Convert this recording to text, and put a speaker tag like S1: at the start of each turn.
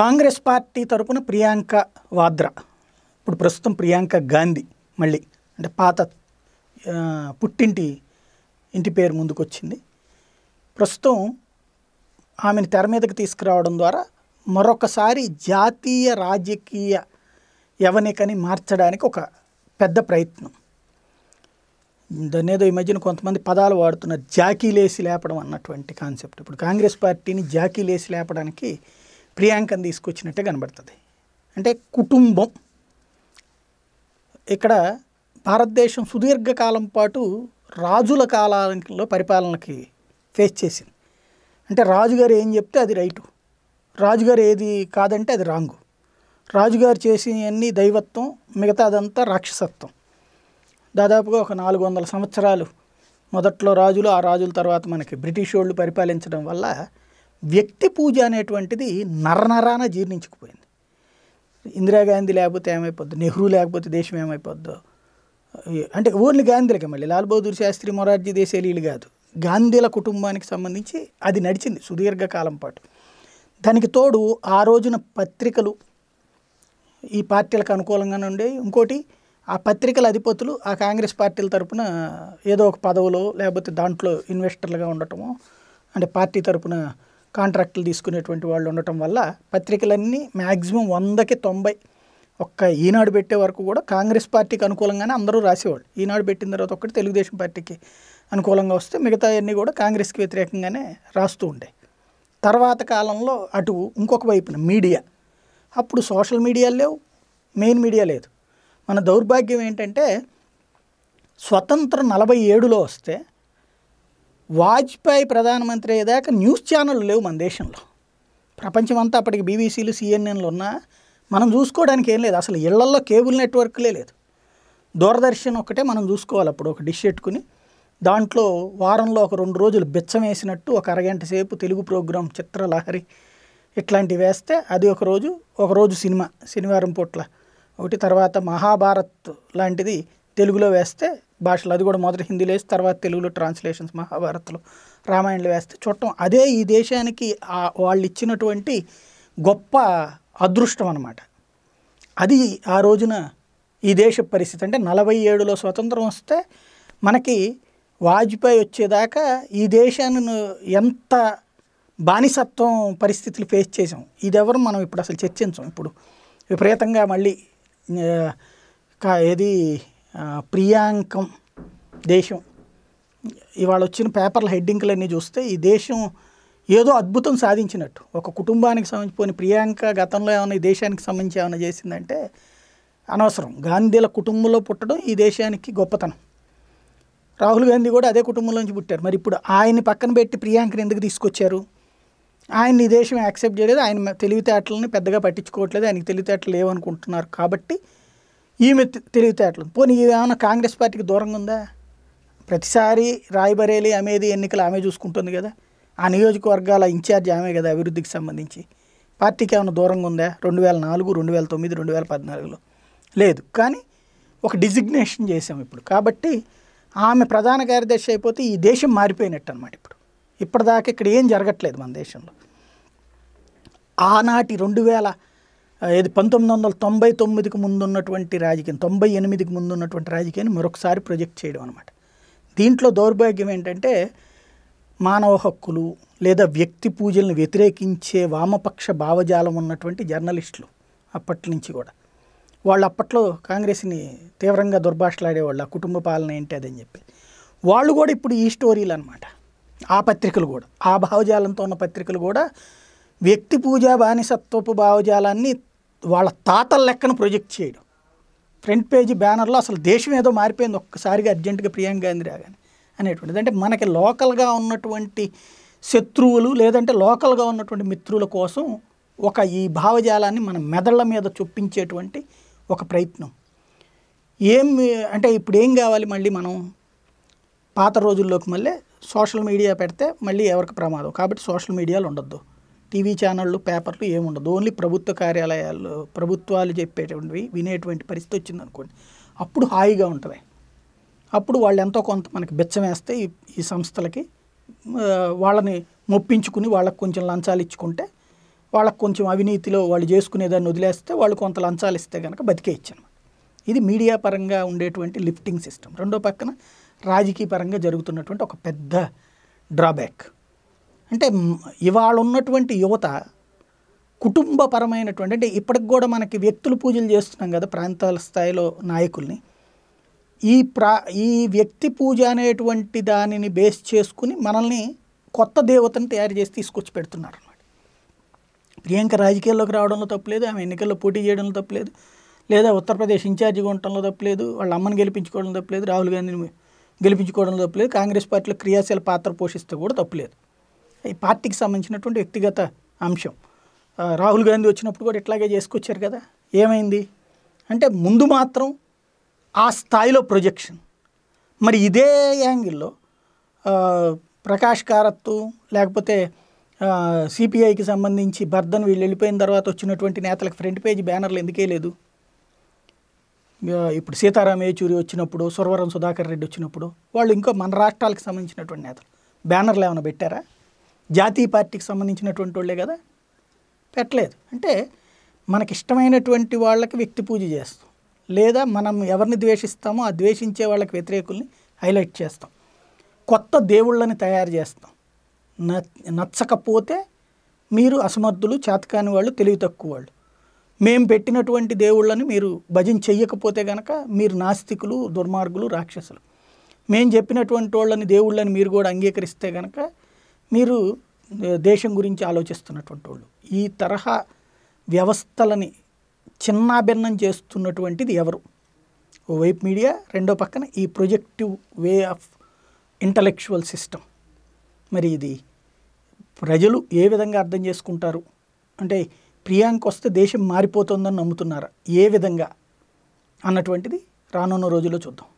S1: Congress party తరపున ప్రియాంక వాద్రా. ఇప్పుడు ప్రస్తుతం ప్రియాంక గాంధీ మళ్ళీ అంటే పాత పుట్టింటి ఇంటి పేరు ముందుకొచ్చింది. ప్రస్తుతం ఆమెను తెర మీదకి తీసుకురావడం ద్వారా మరొకసారి జాతీయ రాజకీయ యవనికని మార్చడానికి ఒక పెద్ద ప్రయత్నం. దాన్ని ఏదో ఈ మధ్యన కొంతమంది పదాలు వాడుతున్నారు జాకీలేసి లేపడం అన్నటువంటి కాన్సెప్ట్. ఇప్పుడు కాంగ్రెస్ పార్టీని జాకీలేసి లేపడానికి ప్రియాంకను తీసుకొచ్చినట్టే కనబడుతుంది. అంటే కుటుంబం. ఇక్కడ భారతదేశం సుదీర్ఘకాలం పాటు రాజుల కాలంలో పరిపాలనకి ఫేస్ చేసింది. అంటే రాజుగారు ఏం చెప్తే అది రైటు. రాజుగారు ఏది కాదంటే అది రాంగు. రాజుగారు చేసినవన్నీ దైవత్వం మిగతాదంతా రాక్షసత్వం. దాదాపుగా ఒక నాలుగు వందల సంవత్సరాలు మొదట్లో రాజులు ఆ రాజుల తర్వాత మనకి బ్రిటిష్ వాళ్ళు పరిపాలించడం వల్ల వ్యక్తి పూజ అనేటువంటిది నరనరాన జీర్ణించుకుపోయింది. ఇందిరాగాంధీ లేకపోతే ఏమైపోద్ది నెహ్రూ లేకపోతే దేశం ఏమైపోద్దో అంటే ఓన్లీ గాంధీలకి మళ్ళీ. లాల్ బహదూర్ శాస్త్రి మొరార్జీ దేశాలీలు కాదు. గాంధీల కుటుంబానికి సంబంధించి అది నడిచింది సుదీర్ఘకాలం పాటు. దానికి తోడు ఆ రోజున పత్రికలు ఈ పార్టీలకు అనుకూలంగానే ఉండే ఇంకోటి ఆ పత్రికల అధిపతులు ఆ కాంగ్రెస్ పార్టీల తరపున ఏదో ఒక పదవులో లేకపోతే దాంట్లో ఇన్వెస్టర్లుగా ఉండటమో అంటే పార్టీ తరపున కాంట్రాక్టులు తీసుకునేటువంటి వాళ్ళు ఉండటం వల్ల పత్రికలన్నీ మ్యాక్సిమం వందకి తొంభై ఒక్క ఈనాడు పెట్టే వరకు కూడా కాంగ్రెస్ పార్టీకి అనుకూలంగానే అందరూ రాసేవాళ్ళు. ఈనాడు పెట్టిన తర్వాత ఒక్కటి తెలుగుదేశం పార్టీకి అనుకూలంగా వస్తే మిగతా అన్నీ కూడా కాంగ్రెస్కి వ్యతిరేకంగానే రాస్తూ ఉండే. తర్వాత కాలంలో అటు ఇంకొక వైపున మీడియా. అప్పుడు సోషల్ మీడియా లేవు మెయిన్ మీడియా లేదు. మన దౌర్భాగ్యం ఏంటంటే స్వతంత్రం నలభై ఏడులో వస్తే వాజ్పేయి ప్రధానమంత్రి అయ్యేదాకా న్యూస్ ఛానళ్ళు లేవు మన దేశంలో. ప్రపంచమంతా అప్పటికి బీబీసీలు సిఎన్ఎన్లు ఉన్నా మనం చూసుకోవడానికి ఏం లేదు. అసలు ఇళ్ళల్లో కేబుల్ నెట్వర్క్లే లేదు. దూరదర్శన్ ఒకటే మనం చూసుకోవాలి అప్పుడు ఒక డిష్ పెట్టుకుని. దాంట్లో వారంలో ఒక రెండు రోజులు బిచ్చం వేసినట్టు ఒక అరగంట సేపు తెలుగు ప్రోగ్రాం చిత్రలహరి ఇట్లాంటివి వేస్తే అది ఒక రోజు ఒకరోజు సినిమా శనివారం పూట్ల. ఒకటి తర్వాత మహాభారత్ లాంటిది తెలుగులో వేస్తే భాషలు అది కూడా మొదట హిందీలో వేసి తర్వాత తెలుగులో ట్రాన్స్లేషన్స్ మహాభారత్లో రామాయణలో వేస్తే చూడటం అదే ఈ దేశానికి వాళ్ళు ఇచ్చినటువంటి గొప్ప అదృష్టం అన్నమాట. అది ఆ రోజున ఈ దేశ పరిస్థితి అంటే నలభై ఏడులో స్వతంత్రం వస్తే మనకి వాజ్పేయి వచ్చేదాకా ఈ దేశాన్ని ఎంత బానిసత్వం పరిస్థితులు ఫేస్ చేసాం ఇది ఎవరు మనం ఇప్పుడు అసలు చర్చించాం. ఇప్పుడు విపరీతంగా మళ్ళీ కా- ఏది ప్రియాంకం దేశం. ఇవాళ వచ్చిన పేపర్ల హెడ్డింగ్లన్నీ చూస్తే ఈ దేశం ఏదో అద్భుతం సాధించినట్టు. ఒక కుటుంబానికి సంబంధించిపోయిన ప్రియాంక గతంలో ఏమైనా ఈ దేశానికి సంబంధించి ఏమైనా చేసిందంటే అనవసరం. గాంధీల కుటుంబంలో పుట్టడం ఈ దేశానికి గొప్పతనం. రాహుల్ గాంధీ కూడా అదే కుటుంబంలోంచి పుట్టారు. మరి ఇప్పుడు ఆయన్ని పక్కన పెట్టి ప్రియాంకని ఎందుకు తీసుకొచ్చారు? ఆయన ఈ దేశం యాక్సెప్ట్ చేయలేదు. ఆయన తెలివితేటలని పెద్దగా పట్టించుకోవట్లేదు. ఆయనకి తెలివితేటలు లేవనుకుంటున్నారు. కాబట్టి ఈమె తెలివితేటలు. పోనీ ఏమైనా కాంగ్రెస్ పార్టీకి దూరంగా ఉందా? ప్రతిసారి రాయబరేలి అమేది ఎన్నికలు ఆమె చూసుకుంటుంది కదా. ఆ నియోజకవర్గాల ఇన్ఛార్జ్ ఆమె కదా అభివృద్ధికి సంబంధించి. పార్టీకి ఏమైనా దూరంగా ఉందా? రెండు వేల నాలుగు రెండు వేల తొమ్మిది రెండు వేల పద్నాలుగులో. లేదు. కానీ ఒక డిజిగ్నేషన్ చేసాం ఇప్పుడు. కాబట్టి ఆమె ప్రధాన కార్యదర్శి అయిపోతే ఈ దేశం మారిపోయినట్టు అనమాట ఇప్పుడు. ఇప్పటిదాకా ఇక్కడ ఏం జరగట్లేదు మన దేశంలో. ఆనాటి రెండు వేల ఏది పంతొమ్మిది వందల తొంభై తొమ్మిదికి ముందు ఉన్నటువంటి రాజకీయం తొంభై ఎనిమిదికి ముందు ఉన్నటువంటి రాజకీయాన్ని మరొకసారి ప్రొజెక్ట్ చేయడం అనమాట దీంట్లో దౌర్భాగ్యం ఏంటంటే మానవ హక్కులు లేదా వ్యక్తి పూజలను వ్యతిరేకించే వామపక్ష భావజాలం ఉన్నటువంటి జర్నలిస్టులు అప్పటి నుంచి కూడా. వాళ్ళు అప్పట్లో కాంగ్రెస్ని తీవ్రంగా దుర్భాషలాడేవాళ్ళు ఆ కుటుంబ పాలన ఏంటి అదని చెప్పి. వాళ్ళు కూడా ఇప్పుడు ఈ స్టోరీలు అనమాట ఆ పత్రికలు కూడా ఆ భావజాలంతో ఉన్న పత్రికలు కూడా వ్యక్తి పూజా బానిసత్వపు భావజాలాన్ని వాళ్ళ తాతల లెక్కన ప్రొజెక్ట్ చేయడం. ఫ్రంట్ పేజీ బ్యానర్లో అసలు దేశం ఏదో మారిపోయింది ఒక్కసారిగా అర్జెంటుగా ప్రియాంక గాంధీ రాగానే అనేటువంటిది. అంటే మనకి లోకల్గా ఉన్నటువంటి శత్రువులు లేదంటే లోకల్గా ఉన్నటువంటి మిత్రుల కోసం ఒక ఈ భావజాలాన్ని మన మెదళ్ళ మీద చొప్పించేటువంటి ఒక ప్రయత్నం. ఏం అంటే ఇప్పుడు ఏం కావాలి మళ్ళీ మనం? పాత రోజుల్లోకి మళ్ళీ సోషల్ మీడియా పెడితే మళ్ళీ ఎవరికి ప్రమాదం? కాబట్టి సోషల్ మీడియాలో ఉండొద్దు. టీవీ ఛానళ్ళు పేపర్లు ఏముండదు. ఓన్లీ ప్రభుత్వ కార్యాలయాలు ప్రభుత్వాలు చెప్పేటువంటివి వినేటువంటి పరిస్థితి వచ్చింది అనుకోండి అప్పుడు హాయిగా ఉంటుంది. అప్పుడు వాళ్ళు ఎంతో కొంత మనకి బెచ్చం వేస్తే ఈ ఈ సంస్థలకి వాళ్ళని మొప్పించుకుని వాళ్ళకి కొంచెం లంచాలు ఇచ్చుకుంటే వాళ్ళకు కొంచెం అవినీతిలో వాళ్ళు చేసుకునేదాన్ని వదిలేస్తే వాళ్ళు కొంత లంచాలు ఇస్తే కనుక బతికేయచ్చు అనమాట ఇది మీడియా పరంగా ఉండేటువంటి లిఫ్టింగ్ సిస్టమ్. రెండో పక్కన రాజకీయ పరంగా జరుగుతున్నటువంటి ఒక పెద్ద డ్రాబ్యాక్. అంటే ఇవాళ ఉన్నటువంటి యువత కుటుంబపరమైనటువంటి అంటే ఇప్పటికి కూడా మనకి వ్యక్తులు పూజలు చేస్తున్నాం కదా ప్రాంతాల స్థాయిలో నాయకుల్ని. ఈ ప్రా ఈ వ్యక్తి పూజ అనేటువంటి దానిని బేస్ చేసుకుని మనల్ని కొత్త దేవతను తయారు చేసి తీసుకొచ్చి పెడుతున్నారు అన్నమాట ప్రియాంక రాజకీయాల్లోకి రావడంలో తప్పులేదు ఆమె ఎన్నికల్లో పోటీ చేయడంలో తప్పులేదు లేదా ఉత్తరప్రదేశ్ ఇన్ఛార్జిగా ఉండటంలో తప్పులేదు వాళ్ళ అమ్మని గెలిపించుకోవడం తప్పులేదు రాహుల్ గాంధీని గెలిపించుకోవడంలో తప్పులేదు కాంగ్రెస్ పార్టీలో క్రియాశీల పాత్ర పోషిస్తే కూడా తప్పులేదు. ఈ పార్టీకి సంబంధించినటువంటి వ్యక్తిగత అంశం. రాహుల్ గాంధీ వచ్చినప్పుడు కూడా ఇట్లాగే చేసుకొచ్చారు కదా. ఏమైంది? అంటే ముందు మాత్రం ఆ స్థాయిలో ప్రొజెక్షన్ మరి ఇదే యాంగిల్లో ప్రకాష్ కారత్తు లేకపోతే సిపిఐకి సంబంధించి బర్ధన్ వీళ్ళు వెళ్ళిపోయిన తర్వాత వచ్చినటువంటి నేతలకు ఫ్రంట్ పేజ్ బ్యానర్లు ఎందుకే లేదు? ఇప్పుడు సీతారాం ఏచూరి వచ్చినప్పుడు సురవరం సుధాకర్ రెడ్డి వచ్చినప్పుడు వాళ్ళు ఇంకా మన రాష్ట్రాలకు సంబంధించినటువంటి నేతలు. బ్యానర్లు ఏమైనా పెట్టారా? జాతీయ పార్టీకి సంబంధించినటువంటి వాళ్ళే కదా? పెట్టలేదు. అంటే మనకిష్టమైనటువంటి వాళ్ళకి వ్యక్తి పూజ చేస్తాం. లేదా మనం ఎవరిని ద్వేషిస్తామో ఆ ద్వేషించే వాళ్ళకి వ్యతిరేకుల్ని హైలైట్ చేస్తాం. కొత్త దేవుళ్ళని తయారు చేస్తాం. న- నచ్చకపోతే మీరు అసమర్థులు చేతకాని వాళ్ళు తెలివి తక్కువ వాళ్ళు. మేము పెట్టినటువంటి దేవుళ్ళని మీరు భజన చెయ్యకపోతే కనుక మీరు నాస్తికులు దుర్మార్గులు రాక్షసులు. మేము చెప్పినటువంటి వాళ్ళని దేవుళ్ళని మీరు కూడా అంగీకరిస్తే కనుక మీరు దేశం గురించి ఆలోచిస్తున్నటువంటి వాళ్ళు ఈ తరహా వ్యవస్థలని చిన్నాభిన్నం చేస్తున్నటువంటిది ఎవరు? ఓవైపు మీడియా రెండో పక్కన ఈ projective way of intellectual system. మరి ఇది ప్రజలు ఏ విధంగా అర్థం చేసుకుంటారు? అంటే ప్రియాంక వస్తే దేశం మారిపోతుందని నమ్ముతున్నారా? ఏ విధంగా? అన్నటువంటిది రానున్న రోజుల్లో చూద్దాం.